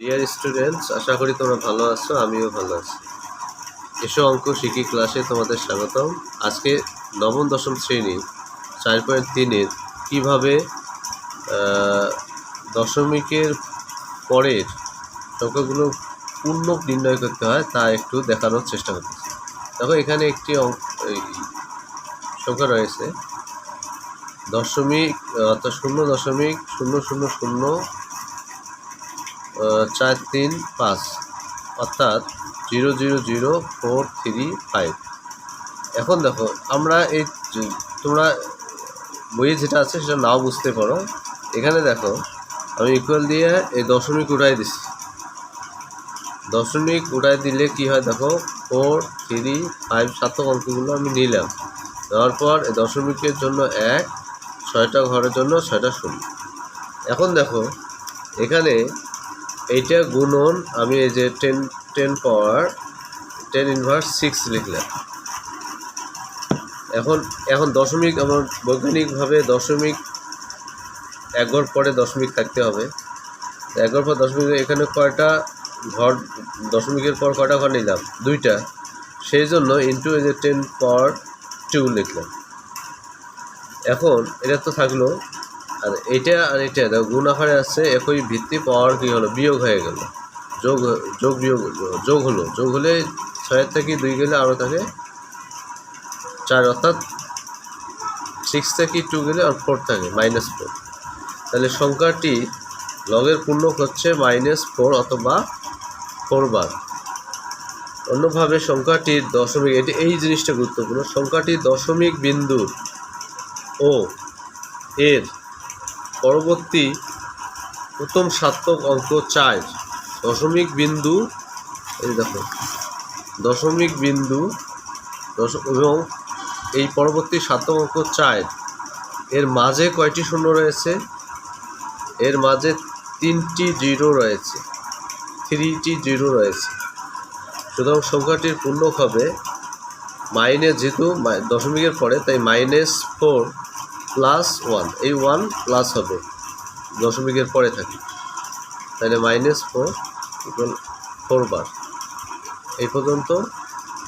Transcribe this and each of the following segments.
Dear students আশা করি তোমরা ভালো আছো, আমিও ভালো আছি। এসো অঙ্ক শিখি ক্লাসে তোমাদের স্বাগতম। আজকে নবম, দশম শ্রেণি, চার পয়েন্ট তিনের কীভাবে দশমিকের পরের সংখ্যাগুলো পূর্ণ নির্ণয় করতে হয় তা একটু দেখানোর চেষ্টা করতেছি। দেখো, এখানে একটি সংখ্যা রয়েছে। দশমিক, অর্থাৎ শূন্য দশমিক শূন্য শূন্য শূন্য চার তিন পাঁচ, অর্থাৎ zero zero zero four three five. এখন দেখো, আমরা এই তোমরা বইয়ে যেটা আছে সেটা নাও বুঝতে পারো। এখানে দেখো, আমি ইকুয়াল দিয়ে এই দশমিক উঠাই দিছি। দশমিক উঠাই দিলে কি হয় দেখো, ফোর থ্রি ফাইভ সাতক অঙ্কগুলো আমি নিলাম। দেওয়ার পর এই দশমিকের জন্য এক, ছয়টা ঘরের জন্য ছয়টা শূন্য। এখন দেখো, এখানে এইটা গুণন, আমি এই যে ten ten power ten inverse six লিখলাম। এখন এখন দশমিক, আমার বৈজ্ঞানিকভাবে দশমিক এক ঘর পরে দশমিক থাকতে হবে। এক ঘর পর দশমিক, এখানে কয়টা ঘর, দশমিকের পর কয়টা ঘর নিলাম? দুইটা। সেই জন্য ইন্টু এই যে টেন পাওয়ার টু লিখলাম। এখন, এটা তো থাকল আর এটা আর এটা দেখো, গুণ আকারে আসছে একই ভিত্তি পাওয়ার কী হলো? বিয়োগ হয়ে গেল। যোগ যোগ বিয়োগ, যোগ হলো। যোগ হলে ছয়ের থেকে দুই গেলে আরও থাকে চার, অর্থাৎ সিক্স থেকে টু গেলে আর ফোর থাকে মাইনাস ফোর তাহলে সংখ্যাটি লগের পূর্ণক হচ্ছে মাইনাস ফোর অথবা ফোর বার অন্যভাবে সংখ্যাটির দশমিক, এটি এই জিনিসটা গুরুত্বপূর্ণ সংখ্যাটির দশমিক বিন্দু ও এর পরবর্তী প্রথম সার্থক অঙ্ক চার। দশমিক বিন্দু, এই দেখো, দশমিক বিন্দু, দশ, এবং এই পরবর্তী সার্থক অঙ্ক চার। এর মাঝে কয়টি শূন্য রয়েছে? এর মাঝে তিনটি জিরো রয়েছে, থ্রিটি জিরো রয়েছে। সুতরাং সংখ্যাটির পূর্ণক হবে মাইনাস যেহেতু দশমিকের পরে, তাই মাইনাস ফোর প্লাস ওয়ান এই ওয়ান প্লাস হবে। দশমিকের পরে থাকে। তাহলে মাইনাস ফোর ইকুয়াল ফোর বার এই পর্যন্ত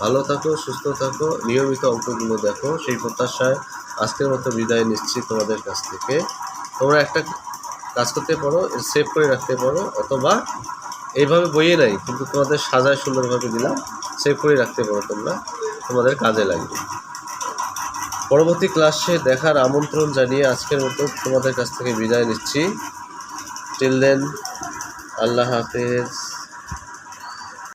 ভালো থাকো, সুস্থ থাকো, নিয়মিত অঙ্কগুলো দেখো, সেই প্রত্যাশায় আজকের মতো বিদায় নিচ্ছি তোমাদের কাছ থেকে। তোমরা একটা কাজ করতে পারো সেভ করে রাখতে পারো, অথবা এইভাবে বইয়ে নাই, কিন্তু তোমাদের সাজায় সুন্দরভাবে দিলাম সেভ করে রাখতে পারো তোমরা, তোমাদের কাজে লাগবে। পরবর্তী ক্লাসে দেখার আমন্ত্রণ জানিয়ে আজকের মতো তোমাদের কাছ থেকে বিদায় নিচ্ছি। টিল দেন আল্লাহ হাফেজ।